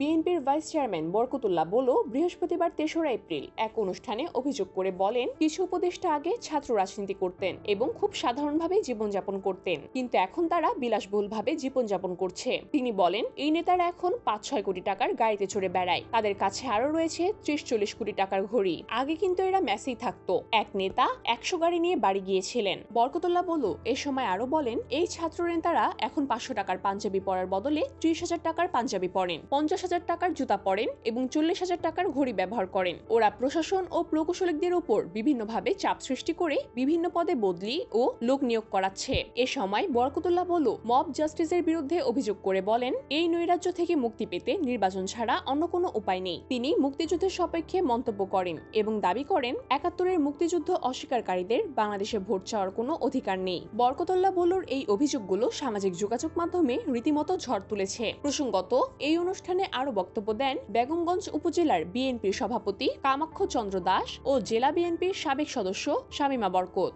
বিএনপির vice chairman Barkatullah বলো বৃহস্পতিবার তেসরা এপ্রিল এক অনুষ্ঠানে অভিযোগ করে বলেন, কিছু উপদেষ্টা আগে ছাত্র রাজনীতি করতেন এবং খুব সাধারণভাবে জীবনযাপন করতেন। কিন্তু এখন তারা বিলাসবহুলভাবে জীবনযাপন করছে। তিনি বলেন, এই নেতারা এখন পাঁচ ছয় কোটি টাকার গাড়িতে চড়ে বেড়ায়। তাদের কাছে আরও রয়েছে ত্রিশ চল্লিশ কোটি টাকার ঘড়ি। আগে কিন্তু এরা মেসেই থাকতো। এক নেতা একশো গাড়ি নিয়ে বাড়ি গিয়েছিলেন। বরকতুল্লাহ বলু এ সময় আরও বলেন, এই ছাত্র নেতারা এখন পাঁচশো টাকার পাঞ্জাবি পরার বদলে ত্রিশ হাজার টাকার পাঞ্জাবি পরেন। পঞ্চাশ হাজার টাকার জুতা পরেন এবং চল্লিশ হাজার টাকার ঘড়ি ব্যবহার করেন। ওরা প্রশাসন ও প্রকৌশলিকদের উপর বিভিন্নভাবে চাপ সৃষ্টি করে বিভিন্ন পদে বদলি ও লোক নিয়োগ করাচ্ছে। এ সময় বরকতুল্লাহ বলু মব জাস্টিসের বিরুদ্ধে অভিযোগ করে বলেন, এই নৈরাজ্য থেকে মুক্তি পেতে নির্বাচন ছাড়া অন্য কোনো উপায় নেই। তিনি মুক্তিযুদ্ধের সপক্ষে মন্তব্য করেন এবং দাবি করেন, একাত্তরের মুক্তিযুদ্ধ অস্বীকারীদের বাংলাদেশে ভোট চাওয়ার কোনো অধিকার নেই। বরকতুল্লাহ বলুর এই অভিযোগগুলো সামাজিক যোগাযোগ মাধ্যমে রীতিমতো ঝড় তুলেছে। প্রসঙ্গত, এই অনুষ্ঠানে আরও বক্তব্য দেন বেগমগঞ্জ উপজেলার বিএনপির সভাপতি কামাক্ষ চন্দ্র দাস ও জেলা বিএনপির সাবেক সদস্য শামীমা বরকত।